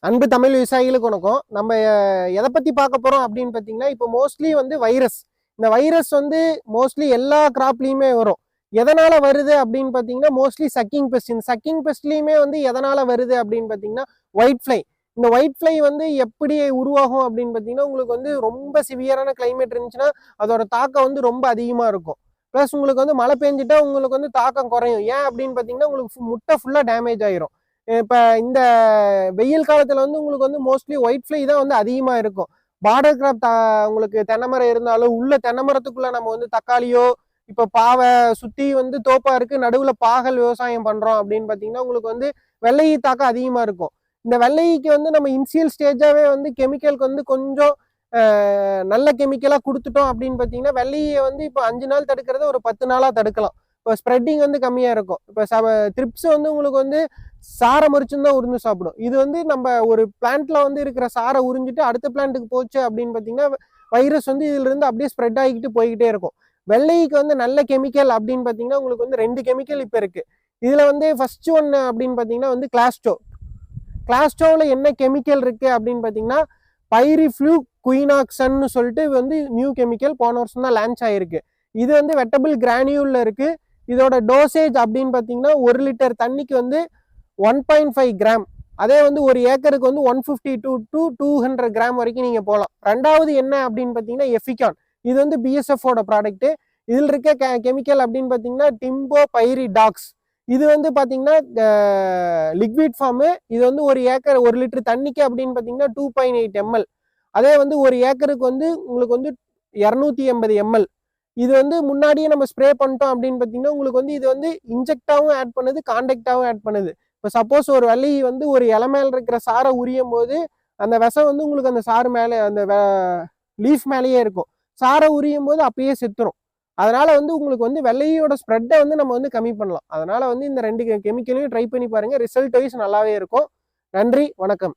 அன்பு தமிழ் விவசாயிகளுக்கு வணக்கம். நம்ம எதை பற்றி பார்க்க போகிறோம் அப்படின்னு பார்த்தீங்கன்னா இப்போ மோஸ்ட்லி வந்து வைரஸ் இந்த வைரஸ் வந்து மோஸ்ட்லி எல்லா கிராப்லேயுமே வரும். எதனால் வருது அப்படின்னு பார்த்தீங்கன்னா மோஸ்ட்லி சக்கிங் பெஸ்ட் இந்த சக்கிங் பெஸ்ட்லேயுமே வந்து எதனால் வருது அப்படின்னு பார்த்தீங்கன்னா ஒயிட் ஃப்ளை இந்த ஒயிட் ஃப்ளை வந்து எப்படி உருவாகும் அப்படின்னு பார்த்தீங்கன்னா உங்களுக்கு வந்து ரொம்ப சிவியரான கிளைமேட் இருந்துச்சுன்னா அதோட தாக்கம் வந்து ரொம்ப அதிகமாக இருக்கும். ப்ளஸ் உங்களுக்கு வந்து மழை பெஞ்சிட்டா உங்களுக்கு வந்து தாக்கம் குறையும். ஏன் அப்படின்னு பார்த்தீங்கன்னா உங்களுக்கு ஃபு- முட்டை ஃபுல்லாக டேமேஜ் ஆயிரும். இப்போ இந்த வெயில் காலத்தில் வந்து உங்களுக்கு வந்து மோஸ்ட்லி ஒயிட் ஃப்ளை தான் வந்து அதிகமாக இருக்கும். பார்டர் கிராப் உங்களுக்கு தென்னை மரம் இருந்தாலும் உள்ள தென்னமரத்துக்குள்ள நம்ம வந்து தக்காளியோ இப்போ பாவை சுற்றி வந்து தோப்பா இருக்குது நடுவில் பாகல் விவசாயம் பண்ணுறோம் அப்படின்னு பார்த்தீங்கன்னா உங்களுக்கு வந்து வெள்ளை தாக்கம் அதிகமாக இருக்கும். இந்த வெள்ளைக்கு வந்து நம்ம இன்சியல் ஸ்டேஜாகவே வந்து கெமிக்கலுக்கு வந்து கொஞ்சம் நல்ல கெமிக்கலாக கொடுத்துட்டோம் அப்படின்னு பார்த்தீங்கன்னா வெள்ளையை வந்து இப்போ அஞ்சு நாள் தடுக்கிறத ஒரு பத்து நாளாக தடுக்கலாம். இப்போ ஸ்ப்ரெட்டிங் வந்து கம்மியாக இருக்கும். இப்போ ச த்ரிப்ஸ் வந்து உங்களுக்கு வந்து சாரை மறிச்சுன்னு தான் உறிஞ்சு சாப்பிடும். இது வந்து நம்ம ஒரு பிளான்ட்ல வந்து இருக்கிற சாரை உறிஞ்சிட்டு அடுத்த பிளான்ட்டுக்கு போச்சு அப்படின்னு பார்த்தீங்கன்னா வைரஸ் வந்து இதுல இருந்து அப்படியே ஸ்ப்ரெட் ஆகிக்கிட்டு போய்கிட்டே இருக்கும். வெள்ளைக்கு வந்து நல்ல கெமிக்கல் அப்படின்னு பார்த்தீங்கன்னா உங்களுக்கு வந்து ரெண்டு கெமிக்கல் இப்போ இருக்கு. இதுல வந்து ஃபர்ஸ்ட் ஒன்று அப்படின்னு பார்த்தீங்கன்னா வந்து கிளாஸ்டோ கிளாஸ்டோவில் என்ன கெமிக்கல் இருக்கு அப்படின்னு பார்த்தீங்கன்னா பைரிஃப்ளூ குயினாக்சன்னு சொல்லிட்டு வந்து நியூ கெமிக்கல் போன வருஷம் தான் லான்ச் ஆயிருக்கு. இது வந்து வெட்டபிள் கிரானியூல்ல இருக்கு. இதோட டோசேஜ் அப்படின்னு பார்த்தீங்கன்னா ஒரு லிட்டர் தண்ணிக்கு வந்து ஒன் பாயிண்ட் ஃபைவ் கிராம் அதே வந்து ஒரு ஏக்கருக்கு வந்து one fifty two two two hundred gram வரைக்கும் நீங்கள் போகலாம் ரெண்டாவது என்ன அப்படின்னு பார்த்தீங்கன்னா எஃபிகான் இது வந்து பிஎஸ்எஃபோட ப்ராடக்ட்டு இதில் இருக்க கெ கெமிக்கல் அப்படின்னு பார்த்தீங்கன்னா டிம்போ பைரி டாக்ஸ் இது வந்து பார்த்தீங்கன்னா லிக்விட் ஃபார்மு இது வந்து ஒரு ஏக்கர் ஒரு லிட்டர் தண்ணிக்கு அப்படின்னு பார்த்தீங்கன்னா டூ பாயிண்ட் எயிட் எம்எல் அதே வந்து ஒரு ஏக்கருக்கு வந்து உங்களுக்கு வந்து இரநூத்தி எண்பது எம்எல் இது வந்து முன்னாடியே நம்ம ஸ்ப்ரே பண்ணிட்டோம் அப்படின்னு பார்த்தீங்கன்னா உங்களுக்கு வந்து இது வந்து இன்ஜெக்டாகவும் ஆட் பண்ணுது கான்டாக்டாகவும் ஆட் பண்ணுது. இப்போ சப்போஸ் ஒரு வலி வந்து ஒரு இலை மேலே இருக்கிற சாரை உரியும் போது அந்த விஷம் வந்து உங்களுக்கு அந்த சாறு மேலே அந்த லீஃப் மேலேயே இருக்கும். சாரை உரியும் போது அப்பயே செத்துரும். அதனால வந்து உங்களுக்கு வந்து வெள்ளையோட ஸ்ப்ரெட்டை வந்து நம்ம வந்து கம்மி பண்ணலாம். அதனால வந்து இந்த ரெண்டு கெமிக்கலையும் ட்ரை பண்ணி பாருங்க. ரிசல்ட் வைஸ் நல்லாவே இருக்கும். நன்றி வணக்கம்.